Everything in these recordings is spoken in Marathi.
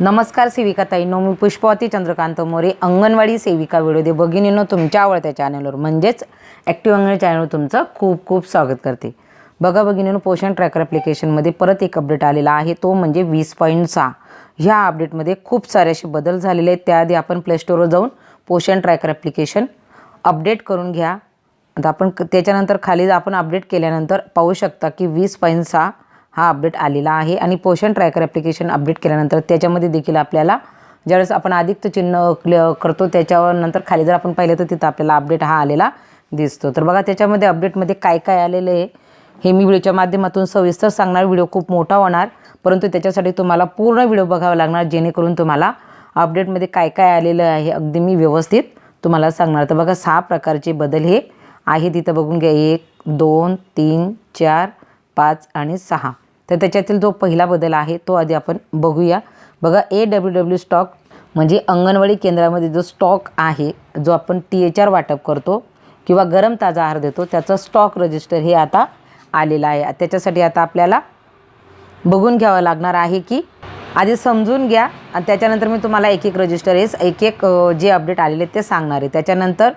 नमस्कार सेविका ताईंनो मी पुष्पवती चंद्रकांत मोरे अंगणवाडी सेविका व्हिडिओ दे तुमच्या आवडत्या चॅनलवर म्हणजेच ॲक्टिव्ह अंगणवाडी चॅनलवर तुमचं खूप खूप स्वागत करते. बघा भगिनीनं पोषण ट्रॅकर ॲप्लिकेशनमध्ये परत एक अपडेट आलेला आहे तो म्हणजे वीस पॉईंट सहा. ह्या अपडेटमध्ये खूप सारे असे बदल झालेले आहेत त्याआधी आपण प्लेस्टोरवर जाऊन पोषण ट्रॅकर ॲप्लिकेशन अपडेट करून घ्या. आता आपण त्याच्यानंतर खाली आपण अपडेट केल्यानंतर पाहू शकता की वीस पॉईंट सहा हा अपडेट आलेला आहे. आणि पोषण ट्रॅकर ॲप्लिकेशन अपडेट केल्यानंतर त्याच्यामध्ये देखील आपल्याला ज्यावेळेस आपण अधिक चिन्ह क्लिअर करतो त्याच्यावर नंतर खाली जर आपण पाहिलं तर तिथं आपल्याला अपडेट हा आलेला दिसतो. तर बघा त्याच्यामध्ये अपडेटमध्ये काय काय आलेलं आहे? हे मी व्हिडिओच्या माध्यमातून सविस्तर सांगणार. व्हिडिओ खूप मोठा होणार. परंतु त्याच्यासाठी तुम्हाला पूर्ण व्हिडिओ बघावा लागणार जेणेकरून तुम्हाला अपडेटमध्ये काय काय आलेलं आहे अगदी मी व्यवस्थित तुम्हाला सांगणार. तर बघा सहा प्रकारचे बदल हे आहे तिथं बघून घ्या. एक दोन तीन चार पाच आणि सहा. तर त्याच्यातील जो पहिला बदल आहे तो आधी आपण बघूया. बघा ए डब्ल्यू डब्ल्यू स्टॉक म्हणजे अंगणवाडी केंद्रामध्ये जो स्टॉक आहे जो आपण टी एच आर वाटप करतो किंवा गरम ताजा आहार देतो त्याचं स्टॉक रजिस्टर हे आता आलेलं आहे. त्याच्यासाठी आता आपल्याला बघून घ्यावं लागणार आहे की आधी समजून घ्या. आणि त्याच्यानंतर मी तुम्हाला एक एक रजिस्टर हे एक एक जे अपडेट आलेले ते सांगणार आहे. त्याच्यानंतर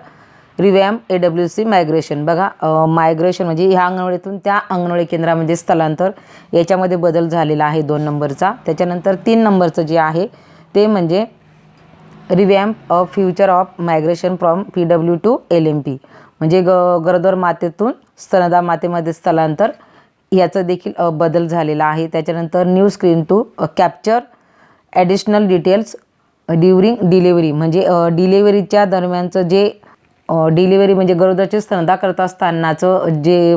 रिवॅम ए डब्ल्यू सी मायग्रेशन बघा मायग्रेशन म्हणजे ह्या अंगणवाडीतून त्या अंगणवाडी केंद्रामध्ये स्थलांतर याच्यामध्ये बदल झालेला आहे दोन नंबरचा. त्याच्यानंतर तीन नंबरचं जे आहे ते म्हणजे revamp of future of migration from P W to L M P म्हणजे ग गरोदर मातेतून स्तनदा मातेमध्ये स्थलांतर याचं देखील बदल झालेला आहे. त्याच्यानंतर new screen to capture additional details during delivery म्हणजे डिलेवरीच्या दरम्यानचं जे डिलिव्हरी म्हणजे गरोदरची स्तनदा करत असतानाचं जे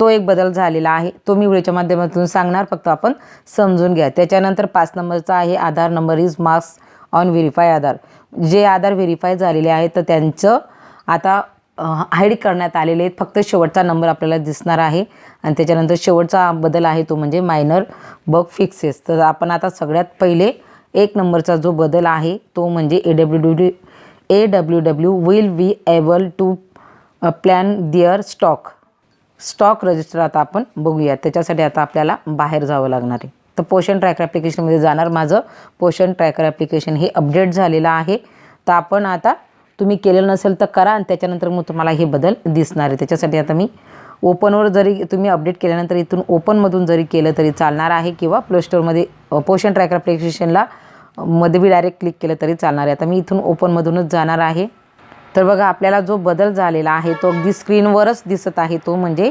तो एक बदल झालेला आहे तो मी व्हिडिओच्या माध्यमातून सांगणार. फक्त आपण समजून घ्या. त्याच्यानंतर पाच नंबरचा आहे Aadhaar number is marks on verify Aadhaar. जे आधार व्हेरीफाय झालेले आहेत तर त्यांचं आता हाईड करण्यात आलेले आहेत. फक्त शेवटचा नंबर आपल्याला दिसणार आहे. आणि त्याच्यानंतर शेवटचा बदल आहे तो म्हणजे मायनर बग फिक्सेस तर आपण आता सगळ्यात पहिले एक नंबरचा जो बदल आहे तो म्हणजे A W W A W W will be able to plan their stock stock register आता आपण बघूया त्याच्यासाठी आता आपल्याला बाहेर जावं लागणार आहे. तर पोषण ट्रॅकर ॲप्लिकेशनमध्ये जाणार माझं. पोषण ट्रॅकर ॲप्लिकेशन हे अपडेट झालेलं आहे. तर आपण आता तुम्ही केलेलं नसेल तर करा आणि त्याच्यानंतर मग तुम्हाला हे बदल दिसणार आहे. त्याच्यासाठी आता मी ओपनवर जरी तुम्ही अपडेट केल्यानंतर इथून ओपनमधून जरी केलं तरी चालणार आहे किंवा प्ले स्टोअरमध्ये पोषण ट्रॅकर ॲप्लिकेशनला मध्ये बी डायरेक्ट क्लिक केलं तरी चालणार आहे. आता मी इथून ओपनमधूनच जाणार आहे. तर बघा आपल्याला जो बदल झालेला आहे तो अगदी स्क्रीनवरच दिसत आहे तो म्हणजे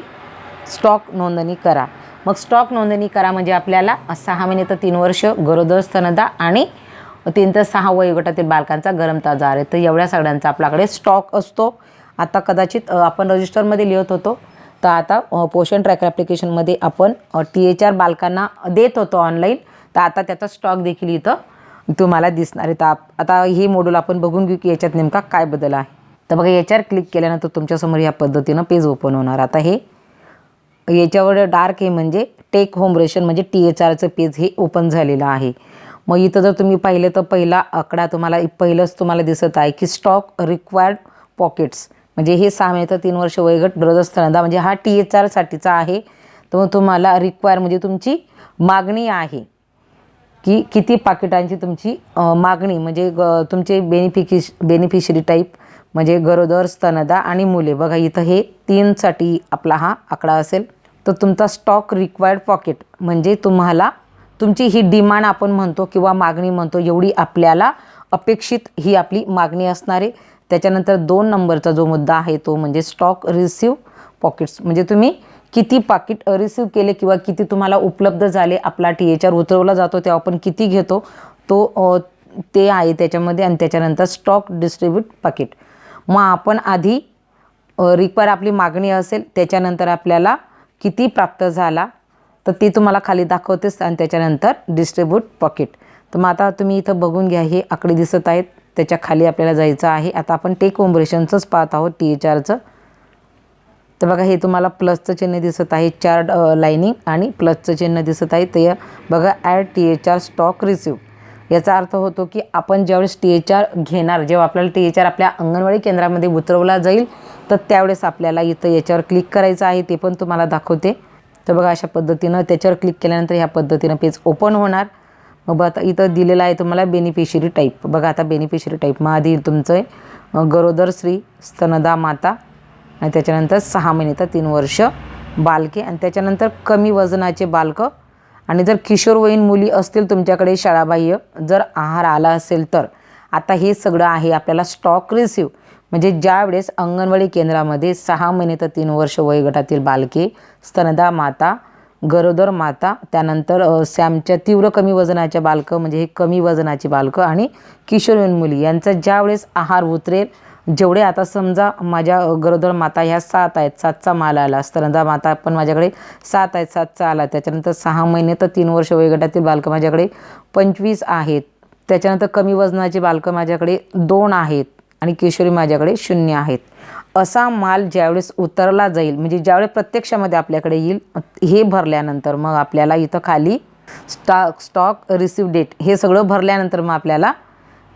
स्टॉक नोंदणी करा. मग स्टॉक नोंदणी करा म्हणजे आपल्याला सहा महिने तर तीन वर्ष गरोदर स्तनदा आणि तीन तर सहा वयोगटातील बालकांचा गरम ताजा आहे. तर एवढ्या सगळ्यांचा आपल्याकडे स्टॉक असतो. आता कदाचित आपण रजिस्टरमध्ये लिहित होतो. तर आता पोषण ट्रॅकर ॲप्लिकेशनमध्ये आपण टी एच आर बालकांना देत होतो ऑनलाईन तर आता त्याचा स्टॉक देखील इथं तुम्हाला दिसणार आहे. तर आता हे मॉड्यूल आपण बघून घेऊ की याच्यात नेमका काय बदल आहे. तर बघा याच्यावर क्लिक केल्यानंतर तुमच्यासमोर या पद्धतीनं पेज ओपन होणार. आता हे याच्यावर डार्क म्हणजे म्हणजे हे म्हणजे टेक होम रेशन म्हणजे टी एच आरचं पेज हे ओपन झालेलं आहे. मग इथं जर तुम्ही पाहिलं तर पहिला आकडा तुम्हाला पहिलंच तुम्हाला दिसत आहे की स्टॉक रिक्वायर्ड पॉकेट्स म्हणजे हे सहा महिने तर तीन वर्ष वयोगट स्तनदा म्हणजे हा टी एच आरसाठीचा आहे. तर मग तुम्हाला रिक्वायर म्हणजे तुमची मागणी आहे. की किती पाकिटांची तुमची मागणी म्हणजे ग तुमचे बेनिफिकिश बेनिफिशरी टाईप म्हणजे गरोदर स्तनदा आणि मुले. बघा इथं हे तीनसाठी आपला हा आकडा असेल. तर तुमचा स्टॉक रिक्वायर्ड पॉकेट म्हणजे तुम्हाला तुमची ही डिमांड आपण म्हणतो किंवा मागणी म्हणतो एवढी आपल्याला अपेक्षित ही आपली मागणी असणारे. त्याच्यानंतर दोन नंबरचा जो मुद्दा आहे तो म्हणजे स्टॉक रिसिव्ह पॉकेट्स म्हणजे तुम्ही किती पाकिट रिसीव केले किंवा किती तुम्हाला उपलब्ध झाले आपला टी एच आर उतरवला जातो तेव्हा आपण किती घेतो तो ते आहे त्याच्यामध्ये आणि त्याच्यानंतर स्टॉक डिस्ट्रीब्यूट पाकिट मग आपण आधी रिक्वायर आपली मागणी असेल त्याच्यानंतर आपल्याला किती प्राप्त झाला तर ते तुम्हाला खाली दाखवतेच आणि त्याच्यानंतर डिस्ट्रीब्यूट पॉकेट तर मग आता तुम्ही इथं बघून घ्या हे आकडे दिसत आहेत त्याच्याखाली आपल्याला जायचं आहे. आता आपण टेक ओम्ब्रेशनचंच पाहत आहोत टी एच आरचं. तर बघा हे तुम्हाला प्लसचं चिन्ह दिसत आहे चार लाईनिंग आणि प्लसचं चिन्ह दिसत आहे. ते बघा add T H R stock receive याचा अर्थ होतो की आपण ज्यावेळेस टी एच आर घेणार जेव्हा आपल्याला टी एच आर आपल्या अंगणवाडी केंद्रामध्ये उतरवला जाईल तर त्यावेळेस आपल्याला इथं याच्यावर क्लिक करायचं आहे. ते पण तुम्हाला दाखवते. तर बघा अशा पद्धतीनं त्याच्यावर क्लिक केल्यानंतर ह्या पद्धतीनं पेज ओपन होणार. मग आता इथं दिलेलं आहे तुम्हाला बेनिफिशरी टाईप बघा आता बेनिफिशरी टाईप मग आधी तुमचं गरोदर श्री स्तनदा माता. आणि त्याच्यानंतर सहा महिने तर तीन वर्ष बालके. आणि त्याच्यानंतर कमी वजनाचे बालकं. आणि जर किशोरवयीन मुली असतील तुमच्याकडे शाळाबाह्य जर आहार आला असेल तर. आता हे सगळं आहे आपल्याला स्टॉक रिसिव्ह म्हणजे ज्यावेळेस अंगणवाडी केंद्रामध्ये सहा महिने तर तीन वर्ष वयोगटातील बालके स्तनदा माता गरोदर माता त्यानंतर सॅमच्या तीव्र कमी वजनाच्या बालकं म्हणजे हे कमी वजनाची बालकं आणि किशोरवयीन मुली यांचा ज्यावेळेस आहार उतरेल जेवढे आता समजा माझ्या गरोदर माता ह्या सात आहेत सातचा माल आला स्तनदा माता पण माझ्याकडे सात आहेत सातचा आला. त्याच्यानंतर सहा महिने तर तीन वर्ष वयोगटातील बालकं माझ्याकडे पंचवीस आहेत. त्याच्यानंतर कमी वजनाची बालकं माझ्याकडे दोन आहेत आणि किशोरी माझ्याकडे शून्य आहेत. असा माल ज्यावेळेस उतरला जाईल म्हणजे ज्यावेळेस प्रत्यक्षामध्ये आपल्याकडे येईल हे भरल्यानंतर मग आपल्याला इथं खाली स्टॉक स्टॉक रिसिव्ह डेट हे सगळं भरल्यानंतर मग आपल्याला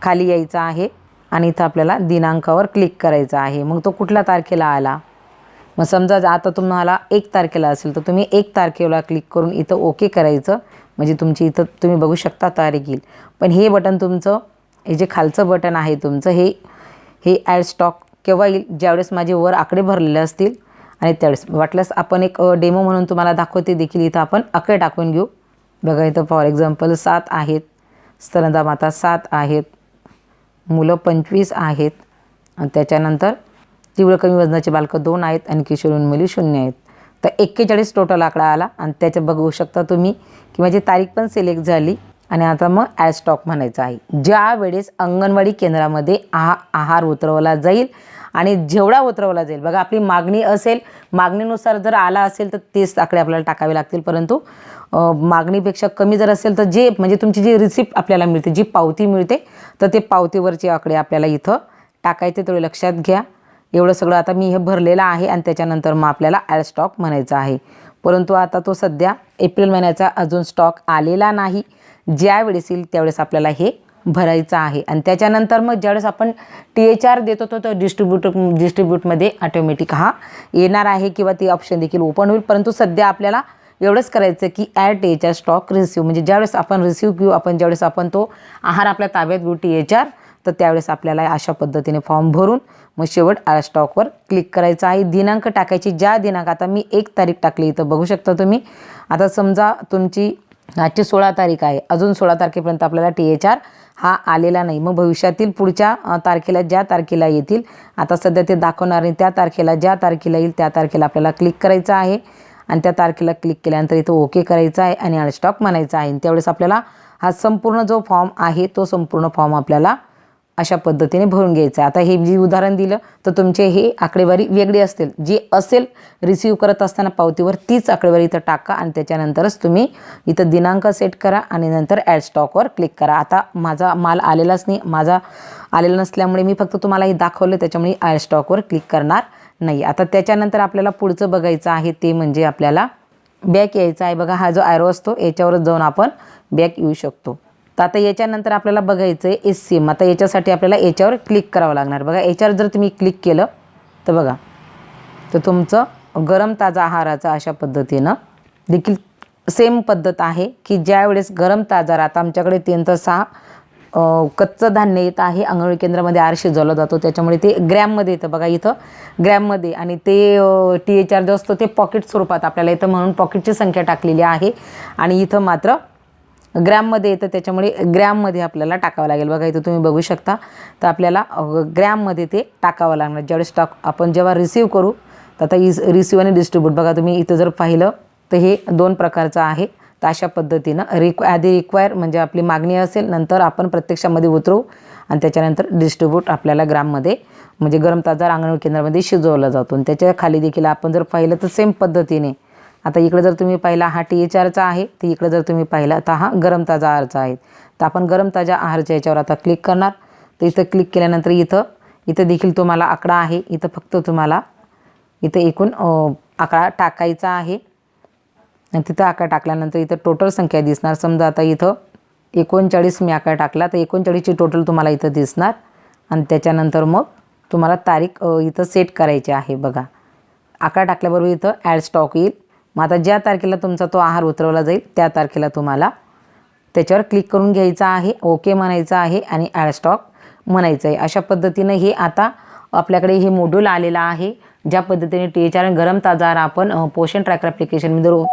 खाली यायचं आहे. आणि इथं आपल्याला दिनांकावर क्लिक करायचं आहे. मग तो कुठल्या तारखेला आला? मग समजा जर आता तुम्हाला एक तारखेला असेल तर तुम्ही एक तारखेला क्लिक करून इथं ओके करायचं. म्हणजे तुमची इथं तुम्ही बघू शकता तारीख येईल. पण हे बटन तुमचं हे जे खालचं बटन आहे तुमचं हे हे ॲड स्टॉक केव्हा येईल? ज्यावेळेस माझे वर आकडे भरलेले असतील. आणि त्यावेळेस वाटल्यास आपण एक डेमो म्हणून तुम्हाला दाखवते देखील. इथं आपण आकडे टाकून घेऊ. बघा इथं फॉर एक्झाम्पल सात आहेत. स्तनदा माता सात आहेत. मुलं पंचवीस आहेत. आणि त्याच्यानंतर तीव्र कमी वजनाचे बालकं दोन आहेत आणि किशोरवयीन मुली शून्य आहेत. तर एक्केचाळीस टोटल आकडा आला. आणि त्याच्या बघू शकता तुम्ही की माझी तारीख पण सिलेक्ट झाली. आणि आता मग ॲड स्टॉक म्हणायचं आहे. ज्या वेळेस अंगणवाडी केंद्रामध्ये आहा आहार उतरवला जाईल आणि जेवढा उतरवला जाईल बघा आपली मागणी असेल मागणीनुसार जर आला असेल तर तेच आकडे आपल्याला टाकावे लागतील. परंतु मागणीपेक्षा कमी जर असेल तर जे म्हणजे तुमची जी रिसिप्ट आपल्याला मिळते जी पावती मिळते तर ते पावतीवरचे आकडे आपल्याला इथं टाकायचे तेवढे लक्षात घ्या. एवढं सगळं आता मी हे भरलेलं आहे आणि त्याच्यानंतर मग आपल्याला ॲड स्टॉक म्हणायचा आहे. परंतु आता तो सध्या एप्रिल महिन्याचा अजून स्टॉक आलेला नाही. ज्या वेळेस येईल त्यावेळेस आपल्याला हे भरायचं आहे. आणि त्याच्यानंतर मग ज्यावेळेस आपण टी एच आर देत होतो तर डिस्ट्रीब्युट डिस्ट्रीब्यूटमध्ये ऑटोमॅटिक हा येणार आहे किंवा ती ऑप्शन देखील ओपन होईल. परंतु सध्या आपल्याला एवढंच करायचं की at T H R stock receive म्हणजे ज्यावेळेस आपण रिसिव्ह घेऊ आपण ज्यावेळेस आपण तो आहार आपल्या ताब्यात घेऊ टी एच आर तर त्यावेळेस आपल्याला अशा पद्धतीने फॉर्म भरून मग शेवट आर स्टॉकवर क्लिक करायचं आहे. दिनांक टाकायची ज्या दिनांक आता मी एक तारीख टाकली इथं बघू शकता तुम्ही. आता समजा तुमची आजची सोळा तारीख आहे. अजून सोळा तारखेपर्यंत आपल्याला टी एच आर हा आलेला नाही. मग भविष्यातील पुढच्या तारखेला ज्या तारखेला येतील आता सध्या ते दाखवणार नाही. त्या तारखेला ज्या तारखेला येईल त्या तारखेला आपल्याला क्लिक करायचं आहे. आणि त्या तारखेला क्लिक केल्यानंतर इथं ओके करायचं आहे आणि अनस्टॉक म्हणायचं आहे. आणि त्यावेळेस आपल्याला हा संपूर्ण जो फॉर्म आहे तो संपूर्ण फॉर्म आपल्याला अशा पद्धतीने भरून घ्यायचं आहे. आता हे जे उदाहरण दिलं तर तुमचे हे आकडेवारी वेगळी असतील. जी असेल रिसिव्ह करत असताना पावतीवर तीच आकडेवारी इथं टाका आणि त्याच्यानंतरच तुम्ही इथं दिनांक सेट करा आणि नंतर ॲड स्टॉकवर क्लिक करा. आता माझा माल आलेलाच नाही. माझा आलेला नसल्यामुळे मी फक्त तुम्हाला हे दाखवलं त्याच्यामुळे ॲड स्टॉकवर क्लिक करणार नाही. आता त्याच्यानंतर आपल्याला पुढचं बघायचं आहे ते म्हणजे आपल्याला बॅक यायचा आहे. बघा हा जो आयरो असतो याच्यावरच जाऊन आपण बॅक येऊ शकतो. तर आता याच्यानंतर आपल्याला बघायचं आहे एस सी एम आता याच्यासाठी आपल्याला याच्यावर क्लिक करावं लागणार. बघा याच्यावर जर तुम्ही क्लिक केलं तर बघा. तर तुमचं गरम ताजा आहाराचा अशा पद्धतीनं देखील सेम पद्धत आहे की ज्यावेळेस गरम ताजा आता आमच्याकडे तीन तर सहा कच्चं धान्य येतं आहे. अंगणवाडी केंद्रामध्ये आर शिजवला जातो. त्याच्यामुळे ते ग्रॅममध्ये येतं बघा इथं ग्रॅममध्ये आणि ते टी एच आर जो असतो ते पॉकेट स्वरूपात आपल्याला येतं म्हणून पॉकेटची संख्या टाकलेली आहे. आणि इथं मात्र ग्रॅममध्ये येतं त्याच्यामुळे ग्रॅममध्ये आपल्याला टाकावं लागेल. बघा इथं तुम्ही बघू शकता. तर आपल्याला ग्रॅममध्ये ते टाकावं लागणार. ज्यावेळेस स्टॉक आपण जेव्हा रिसिव्ह करू तर आता इस रिसिव्ह आणि डिस्ट्रीब्यूट बघा तुम्ही इथं जर पाहिलं तर हे दोन प्रकारचं आहे. तर अशा पद्धतीनं रिक्व आधी रिक्वायर म्हणजे आपली मागणी असेल नंतर आपण प्रत्यक्षामध्ये उतरू आणि त्याच्यानंतर डिस्ट्रीब्यूट आपल्याला ग्राममध्ये म्हणजे गरम ताजा अंगणवाडी केंद्रामध्ये शिजवला जातो. आणि त्याच्याखाली देखील आपण जर पाहिलं तर सेम पद्धतीने आता इकडे जर तुम्ही पाहिला हा टी एच आरचा आहे तर इकडे जर तुम्ही पाहिला तर हा गरम ताजा आहारचा आहे. तर आपण गरम ताजा आहारच्या याच्यावर आता क्लिक करणार. तर इथं क्लिक केल्यानंतर इथं इथं देखील तुम्हाला आकडा आहे. इथं फक्त तुम्हाला इथं एकूण आकडा टाकायचा आहे. तिथं आकार टाकल्यानंतर इथं टोटल संख्या दिसणार. समजा आता इथं एकोणचाळीस मी आकार टाकला तर एकोणचाळीसची टोटल तुम्हाला इथं दिसणार. आणि त्याच्यानंतर मग तुम्हाला तारीख इथं सेट करायची आहे बघा. आकार टाकल्याबरोबर इथं ॲड स्टॉक येईल. मग आता ज्या तारखेला तुमचा तो आहार उतरवला जाईल त्या तारखेला तुम्हाला त्याच्यावर क्लिक करून घ्यायचा आहे ओके म्हणायचं आहे आणि ॲड स्टॉक म्हणायचं आहे. अशा पद्धतीनं हे आता आपल्याकडे हे मॉड्यूल आलेलं आहे. ज्या पद्धतीने टी एच आर गरम ताजार आपण पोषण ट्रॅकर ॲप्लिकेशनमध्ये रो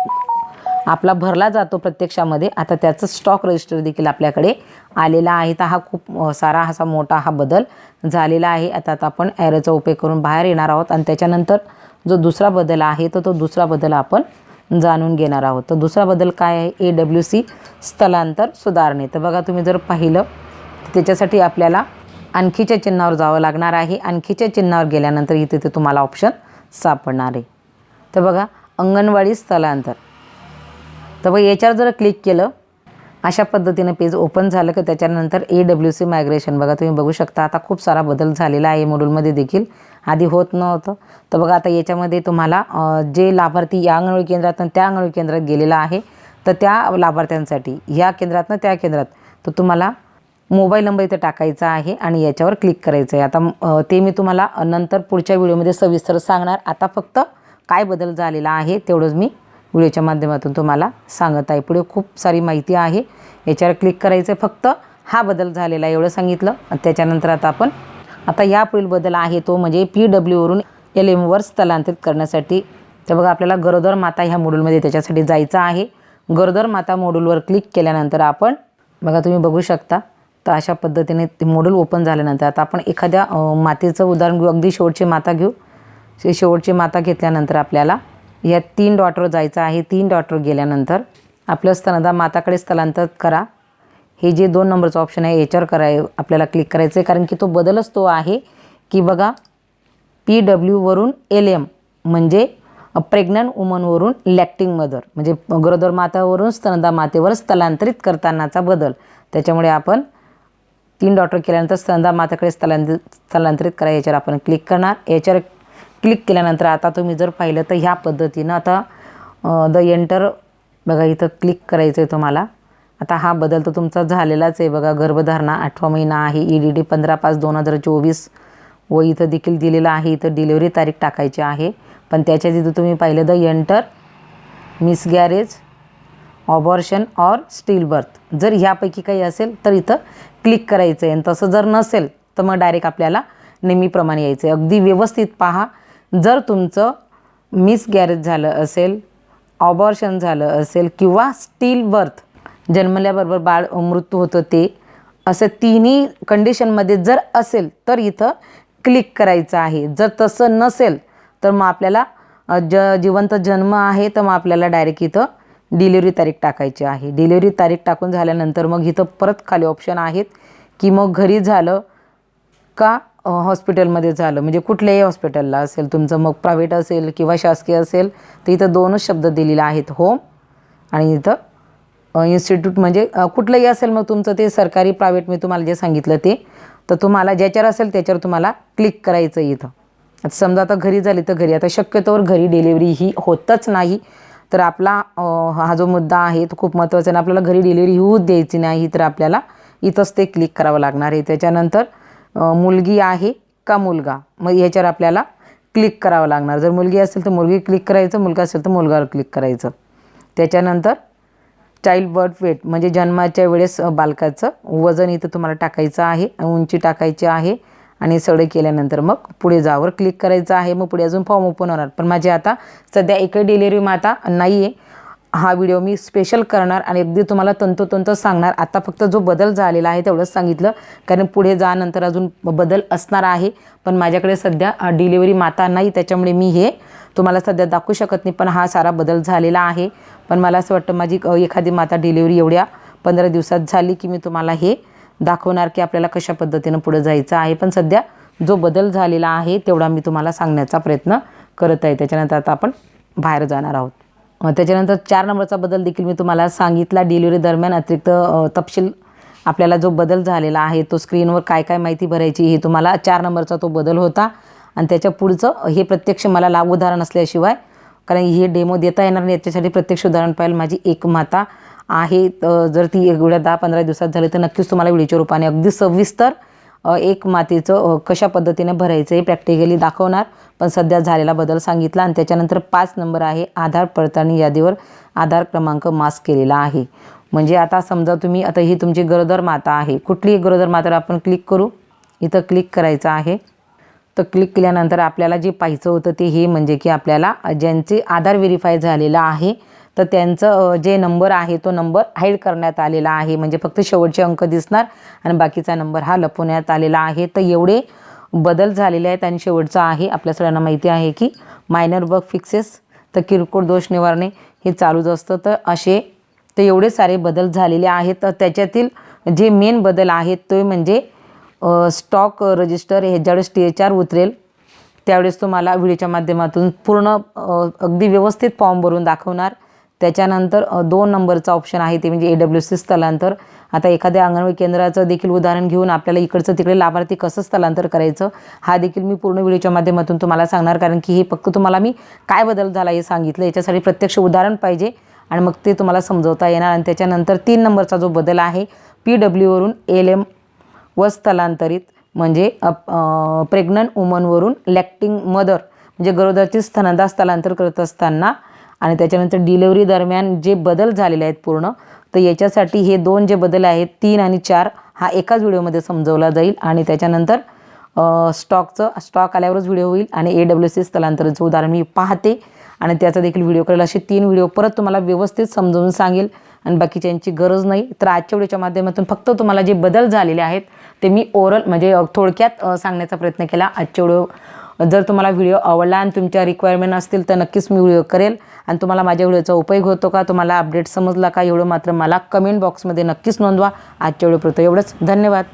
आपला भरला जातो प्रत्यक्षामध्ये. आता त्याचं स्टॉक रजिस्टर देखील आपल्याकडे आलेला आहे. तर हा खूप सारा असा मोठा हा बदल झालेला आहे. आता आता आपण ॲरोचा उपयोग करून बाहेर येणार आहोत आणि त्याच्यानंतर जो दुसरा बदल आहे तर तो दुसरा बदल आपण जाणून घेणार आहोत. तर दुसरा बदल काय आहे? ए डब्ल्यू सी स्थलांतर सुधारणे. तर बघा तुम्ही जर पाहिलं तर त्याच्यासाठी आपल्याला आणखीच्या चिन्हावर जावं लागणार आहे. आणखीच्या चिन्हावर गेल्यानंतर इथे ते तुम्हाला ऑप्शन सापडणार आहे. तर बघा अंगणवाडी स्थलांतर. तर मग याच्यावर जर क्लिक केलं. अशा पद्धतीनं पेज ओपन झालं की त्याच्यानंतर ए डब्ल्यू सी मायग्रेशन बघा तुम्ही बघू शकता. आता खूप सारा बदल झालेला आहे मॉड्यूलमध्ये देखील. आधी होत नव्हतं. तर बघा आता याच्यामध्ये तुम्हाला जे लाभार्थी या अंगणवाडी केंद्रातून त्या अंगणवाडी केंद्रात गेलेला आहे तर त्या लाभार्थ्यांसाठी या केंद्रातनं त्या केंद्रात तर तुम्हाला मोबाईल नंबर इथं टाकायचा आहे आणि याच्यावर क्लिक करायचं आहे आता ते मी तुम्हाला नंतर पुढच्या व्हिडिओमध्ये सविस्तर सांगणार. आता फक्त काय बदल झालेला आहे तेवढंच मी व्हिडिओच्या माध्यमातून तुम्हाला सांगत आहे. पुढे खूप सारी माहिती आहे. याच्यावर क्लिक करायचं आहे फक्त. हा बदल झालेला आहे एवढं सांगितलं. आणि त्याच्यानंतर आता आपण आता यापुढील बदल आहे तो म्हणजे पी डब्ल्यूवरून एल एमवर स्थलांतरित करण्यासाठी. तर बघा आपल्याला गरोदर माता ह्या मॉड्यूलमध्ये त्याच्यासाठी जायचं आहे. गरोदर माता मॉड्यूलवर क्लिक केल्यानंतर आपण बघा तुम्ही बघू शकता. तर अशा पद्धतीने ते मॉड्यूल ओपन झाल्यानंतर आता आपण एखाद्या मातेचं उदाहरण घेऊ. अगदी शेवटची माता घेऊ. शेवटची माता घेतल्यानंतर आपल्याला या तीन डॉटवर जायचं आहे. तीन डॉटवर गेल्यानंतर आपलं स्तनदा माताकडे स्थलांतर करा. हे जे दोन नंबरचं ऑप्शन आहे याच्यावर कराय आपल्याला क्लिक करायचं आहे कारण की तो बदलच तो आहे की बघा पी डब्ल्यूवरून एल एम म्हणजे प्रेग्नंट वुमनवरून लॅक्टिंग मदर म्हणजे गरोदर मातावरून स्तनदा मातेवर स्थलांतरित करतानाचा बदल. त्याच्यामुळे आपण तीन डॉटर केल्यानंतर स्तनदा माताकडे स्थलांतरित स्थलांतरित करा. याच्यावर आपण क्लिक करणार. याच्यावर क्लिक केल्यानंतर आता तुम्ही जर पाहिलं तर ह्या पद्धतीनं आता द एंटर बघा इथं क्लिक करायचं आहे तुम्हाला. आता हा बदल तर तुमचा झालेलाच आहे बघा. गर्भधारणा आठवा महिना आहे. ई डी डी पंधरा पाच दोन हजार चोवीस व इथं देखील दिलेलं आहे. इथं डिलिव्हरी तारीख टाकायची आहे. पण त्याच्या तिथं तुम्ही पाहिलं the enter miscarriage abortion or stillbirth जर ह्यापैकी काही असेल तर इथं क्लिक करायचं आहे आणि तसं जर नसेल तर मग डायरेक्ट आपल्याला नेहमीप्रमाणे यायचं आहे अगदी व्यवस्थित पहा. जर तुमचं मिसगॅरेज झालं असेल ऑबॉर्शन झालं असेल किंवा स्टील बर्थ जन्मल्याबरोबर बाळ मृत्यू होतं ते असं तिन्ही कंडिशनमध्ये जर असेल तर इथं क्लिक करायचं आहे. जर तसं नसेल तर मग आपल्याला ज जिवंत जन्म आहे तर मग आपल्याला डायरेक्ट इथं डिलिव्हरी तारीख टाकायची आहे. डिलिव्हरी तारीख टाकून झाल्यानंतर मग इथं परत खाली ऑप्शन आहेत की मग घरी झालं का हॉस्पिटलमध्ये झालं. म्हणजे कुठल्याही हॉस्पिटलला असेल तुमचं मग प्रायव्हेट असेल किंवा शासकीय असेल तर इथं दोनच शब्द दिलेले आहेत होम आणि इथं इन्स्टिट्यूट म्हणजे कुठलंही असेल मग तुमचं ते सरकारी प्रायव्हेट मी तुम्हाला जे सांगितलं ते तर तुम्हाला ज्याच्यावर असेल त्याच्यावर तुम्हाला क्लिक करायचं आहे इथं. आता समजा आता घरी झाली तर घरी. आता शक्यतोवर घरी डिलिव्हरी ही होतच नाही. तर आपला हा जो मुद्दा आहे तो खूप महत्त्वाचा आहे. आणि आपल्याला घरी डिलिव्हरी होऊ द्यायची नाही तर आपल्याला इथंच ते क्लिक करावं लागणार आहे. त्याच्यानंतर मुलगी आहे का मुलगा? मग याच्यावर आपल्याला क्लिक करावं लागणार. जर मुलगी असेल तर मुलगी क्लिक करायचं मुलगा असेल तर मुलगावर क्लिक करायचं. त्याच्यानंतर चाइल्ड बर्थ वेट म्हणजे जन्माच्या वेळेस बालकाचं वजन इथं तुम्हाला टाकायचं आहे उंची टाकायची आहे आणि सडे केल्यानंतर मग पुढे जावर क्लिक करायचं आहे. मग पुढे अजून फॉर्म ओपन होणार. पण माझी आता सध्या एकही डिलिव्हरी माता नाही आहे हा व्हिडिओ मी स्पेशल करणार आणि अगदी तुम्हाला तंतोतंत सांगणार. आता फक्त जो बदल झालेला आहे तेवढंच सांगितलं. कारण पुढे जा नंतर अजून बदल असणार आहे. पण माझ्याकडे सध्या डिलिव्हरी माता नाही. त्याच्यामुळे मी हे तुम्हाला सध्या दाखवू शकत नाही. पण हा सारा बदल झालेला आहे. पण मला असं वाटतं माझी एखादी माता डिलिव्हरी एवढ्या पंधरा दिवसात झाली की मी तुम्हाला हे दाखवणार की आपल्याला कशा पद्धतीनं पुढे जायचं आहे. पण सध्या जो बदल झालेला आहे तेवढा मी तुम्हाला सांगण्याचा प्रयत्न करत आहे. त्याच्यानंतर आता आपण बाहेर जाणार आहोत. मग त्याच्यानंतर चार नंबरचा बदल देखील मी तुम्हाला सांगितला. डिलिव्हरी दरम्यान अतिरिक्त तपशील आपल्याला जो बदल झालेला आहे तो स्क्रीनवर काय काय माहिती भरायची हे तुम्हाला चार नंबरचा तो बदल होता. आणि त्याच्या पुढचं हे प्रत्यक्ष मला लाभ उदाहरण असल्याशिवाय कारण हे डेमो देता येणार नाही याच्यासाठी प्रत्यक्ष उदाहरण पाहिलं माझी एक माता आहे. तर जर ती एवढ्या दहा पंधरा दिवसात झाली तर नक्कीच तुम्हाला व्हिडिओच्या रूपाने अगदी सविस्तर एक मातीचं कशा पद्धतीने भरायचं हे प्रॅक्टिकली दाखवणार. पण सध्या झालेला बदल सांगितला आणि त्याच्यानंतर पाच नंबर आहे आधार पडताळणी यादीवर आधार क्रमांक मास्क केलेला आहे. म्हणजे आता समजा तुम्ही आता ही तुमची गरोदर माता आहे. कुठलीही गरोदर मातावर आपण क्लिक करू. इथं क्लिक करायचं आहे. तर क्लिक केल्यानंतर आपल्याला जे पाहायचं होतं ते हे म्हणजे की आपल्याला ज्यांचे आधार व्हेरीफाय झालेलं आहे तर त्यांचं जे नंबर आहे तो नंबर हाईड करण्यात आलेला आहे. म्हणजे फक्त शेवटचे अंक दिसणार आणि बाकीचा नंबर हा लपवण्यात आलेला आहे. तर एवढे बदल झालेले आहेत आणि शेवटचा आहे. आपल्या सगळ्यांना माहिती आहे की मायनर बग फिक्सेस तर किरकोळ दोष निवारणे हे चालूच असतं. तर असे तर एवढे सारे बदल झालेले आहेत. तर त्याच्यातील जे मेन बदल आहेत तो म्हणजे स्टॉक रजिस्टर हे ज्यावेळेस टी एच आर उतरेल त्यावेळेस तुम्हाला व्हिडिओच्या माध्यमातून पूर्ण अगदी व्यवस्थित फॉर्म भरून दाखवणार. त्याच्यानंतर दोन नंबरचा ऑप्शन आहे ते म्हणजे ए डब्ल्यू सी स्थलांतर. आता एखाद्या अंगणवाडी केंद्राचं देखील उदाहरण घेऊन आपल्याला इकडचं तिकडे लाभार्थी कसं स्थलांतर करायचं हा देखील मी पूर्ण व्हिडिओच्या माध्यमातून तुम्हाला सांगणार. कारण की हे फक्त तुम्हाला मी काय बदल झाला हे सांगितलं. याच्यासाठी प्रत्यक्ष उदाहरण पाहिजे आणि मग ते तुम्हाला समजवता येणार. आणि त्याच्यानंतर तीन नंबरचा जो बदल आहे पी डब्ल्यूवरून एल एम व स्थलांतरित म्हणजे प्रेग्नंट वुमनवरून लॅक्टिंग मदर म्हणजे गरोदरची स्तनदा स्थलांतर करत असताना आणि त्याच्यानंतर डिलेवरी दरम्यान जे बदल झालेले आहेत पूर्ण तर याच्यासाठी हे दोन जे बदल आहेत तीन आणि चार हा एकाच व्हिडिओमध्ये समजवला जाईल. आणि त्याच्यानंतर स्टॉकचं स्टॉक आल्यावरच व्हिडिओ होईल आणि ए डब्ल्यू सी स्थलांतरचं उदाहरण मी पाहते. आणि त्याचा देखील व्हिडिओ करेल असे तीन व्हिडिओ परत तुम्हाला व्यवस्थित समजावून सांगेल. आणि बाकीच्यांची गरज नाही. तर आजच्या व्हिडिओच्या माध्यमातून फक्त तुम्हाला जे बदल झालेले आहेत ते मी ओरल म्हणजे थोडक्यात सांगण्याचा प्रयत्न केला. आजच्या व्हिडिओ जर तुम्हाला व्हिडिओ आवडला आणि तुमच्या रिक्वायरमेंट असतील तर नक्कीच मी व्हिडिओ करेल. आणि तुम्हाला माझ्या व्हिडिओचा उपयोग होतो का तुम्हाला अपडेट समजला का एवढं मात्र मला कमेंट बॉक्समध्ये नक्कीच नोंदवा. आजच्या व्हिडिओपुरतं एवढंच. धन्यवाद.